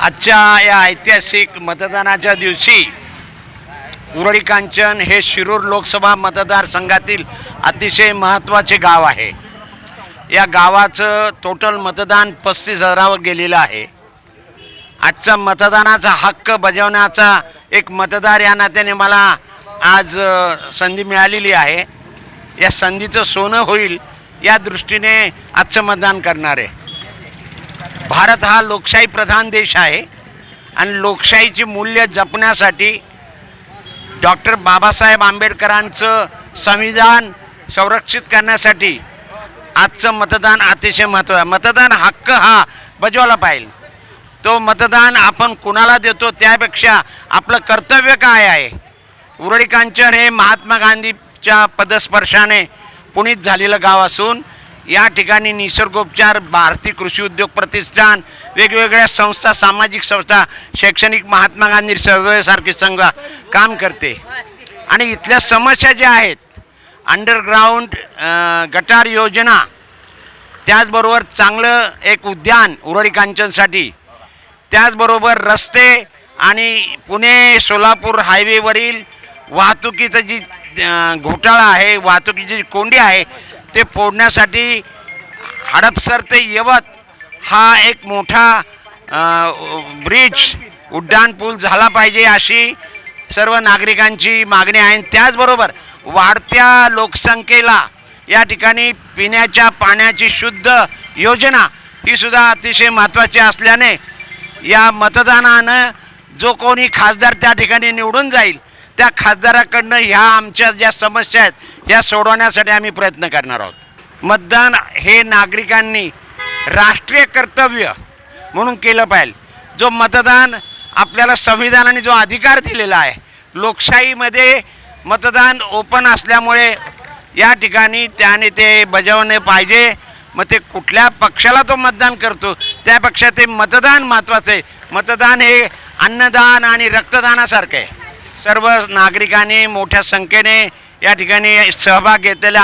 आजच्या या ऐतिहासिक मतदानाच्या दिवशी उरळी कांचन हे शिरूर लोकसभा मतदारसंघातील अतिशय महत्त्वाचे गाव आहे. या गावाचं टोटल मतदान पस्तीस हजारावर गेलेलं आहे. आजचा मतदानाचा हक्क बजावण्याचा एक मतदार या नात्याने मला आज संधी मिळालेली आहे. या संधीचं सोनं होईल या दृष्टीने आजचं मतदान करणार. आहे भारत हा लोकशाही प्रधान देश आहे आणि लोकशाहीची मूल्य जपण्यासाठी डॉक्टर बाबासाहेब आंबेडकरांचं संविधान संरक्षित करण्यासाठी आजचं मतदान अतिशय महत्त्व मतदान हक्क हा बजवायला पाहिजे. तो मतदान आपण कुणाला देतो त्यापेक्षा आपलं कर्तव्य काय आहे? उरळीकांचन हे महात्मा गांधीच्या पदस्पर्शाने पुणित झालेलं गाव असून या ठिकाणी निसर्गोपचार भारतीय कृषी उद्योग प्रतिष्ठान वेगवेगळ्या संस्था सामाजिक संस्था शैक्षणिक महात्मा गांधी सर्वसारखी संघ काम करते. आणि इथल्या समस्या ज्या आहेत अंडरग्राऊंड गटार योजना त्याचबरोबर चांगलं एक उद्यान उरळी कांचनसाठी त्याचबरोबर रस्ते आणि पुणे सोलापूर हायवेवरील वाहतुकीचं जी घोटाळा आहे वाहतुकीची जी कोंडी आहे ते फोडण्यासाठी हडपसर ते यवत हा एक मोठा ब्रिज उड्डाण पूल झाला पाहिजे अशी सर्व नागरिकांची मागणी आहे. आणि त्याचबरोबर वाढत्या लोकसंख्येला या ठिकाणी पिण्याच्या पाण्याची शुद्ध योजना ही सुद्धा अतिशय महत्त्वाची असल्याने या मतदानानं जो कोणी खासदार त्या ठिकाणी निवडून जाईल त्या खासदाराकडनं ह्या आमच्या ज्या समस्या आहेत ह्या सोडवण्यासाठी आम्ही प्रयत्न करणार आहोत. मतदान हे नागरिकांनी राष्ट्रीय कर्तव्य म्हणून केलं पाहिजे. जो मतदान आपल्याला संविधानाने जो अधिकार दिलेला आहे लोकशाहीमध्ये मतदान ओपन असल्यामुळे या ठिकाणी त्याने ते बजावणे पाहिजे. मग ते कुठल्या पक्षाला तो मतदान करतो त्यापेक्षा ते मतदान महत्त्वाचं आहे. मतदान हे अन्नदान आणि रक्तदानासारखं आहे. सर्व नागरिकांनी मोठ्या संख्येने या ठिकाणी सहभाग घेतलेला